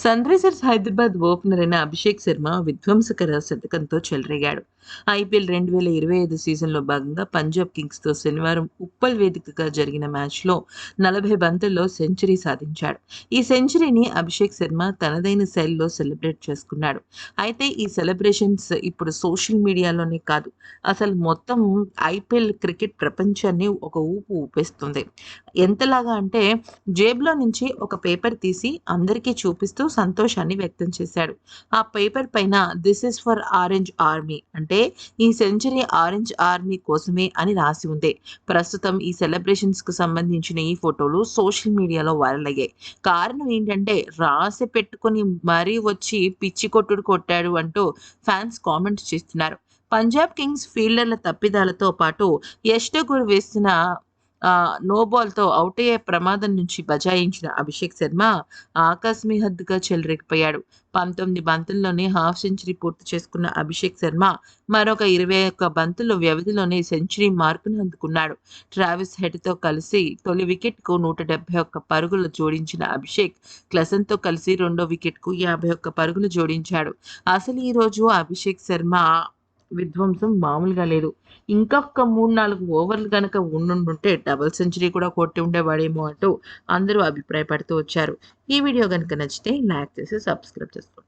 Sunrisers Hyderabad opener అయిన అభిషేక్ శర్మ విధ్వంసకర శతకంతో చెలరేగాడు. ఐపీఎల్ రెండు వేల ఇరవై ఐదు సీజన్లో భాగంగా పంజాబ్ కింగ్స్తో శనివారం ఉప్పల్ వేదికగా జరిగిన మ్యాచ్లో నలభై బంతుల్లో సెంచరీ సాధించాడు. ఈ సెంచరీని అభిషేక్ శర్మ తనదైన శైలిలో సెలబ్రేట్ చేసుకున్నాడు. అయితే ఈ సెలబ్రేషన్స్ ఇప్పుడు సోషల్ మీడియాలోనే కాదు అసలు మొత్తం ఐపీఎల్ క్రికెట్ ప్రపంచాన్ని ఒక ఊపు ఊపేస్తుంది. ఎంతలాగా అంటే జేబులో నుంచి ఒక పేపర్ తీసి అందరికీ చూపిస్తూ సంతోషాన్ని వ్యక్తం చేశాడు. ఆ పేపర్ పైన this is for orange army అంటే ఈ సెంచరీ ఆరెంజ్ ఆర్మీ కోసమే అని రాసి ఉంది. ప్రస్తుతం ఈ సెలబ్రేషన్స్కు సంబంధించిన ఈ ఫోటోలు సోషల్ మీడియాలో వైరల్ అయ్యాయి. కారణం ఏంటంటే రాసి పెట్టుకొని మరీ వచ్చి పిచ్చి కొట్టుడు కొట్టాడు అంటూ ఫ్యాన్స్ కామెంట్ చేస్తున్నారు. పంజాబ్ కింగ్స్ ఫీల్డర్ల తప్పిదాలతో పాటు యష్ట గురు వేసిన నోబాల్తో అవుట్ అయ్యే ప్రమాదం నుంచి బజాయించిన అభిషేక్ శర్మ ఆకస్మిహద్దుగా చెలరేగిపోయాడు. పంతొమ్మిది బంతుల్లోనే హాఫ్ సెంచరీ పూర్తి చేసుకున్న అభిషేక్ శర్మ మరొక ఇరవై ఒక్క బంతుల్లో వ్యవధిలోనే సెంచరీ మార్కును అందుకున్నాడు. ట్రావిస్ హెడ్తో కలిసి తొలి వికెట్కు నూట డెబ్బై ఒక్క పరుగులు జోడించిన అభిషేక్ క్లసన్తో కలిసి రెండో వికెట్కు యాభై ఒక్క పరుగులు జోడించాడు. అసలు ఈరోజు అభిషేక్ శర్మ విధ్వంసం మామూలుగా లేదు. ఇంకొక మూడు నాలుగు ఓవర్లు కనుక ఉండుంటే డబుల్ సెంచరీ కూడా కొట్టి ఉండేవాడేమో అంటూ అందరూ అభిప్రాయపడుతూ వచ్చారు. ఈ వీడియో కనుక నచ్చితే లైక్ చేసి సబ్స్క్రైబ్ చేసుకోండి.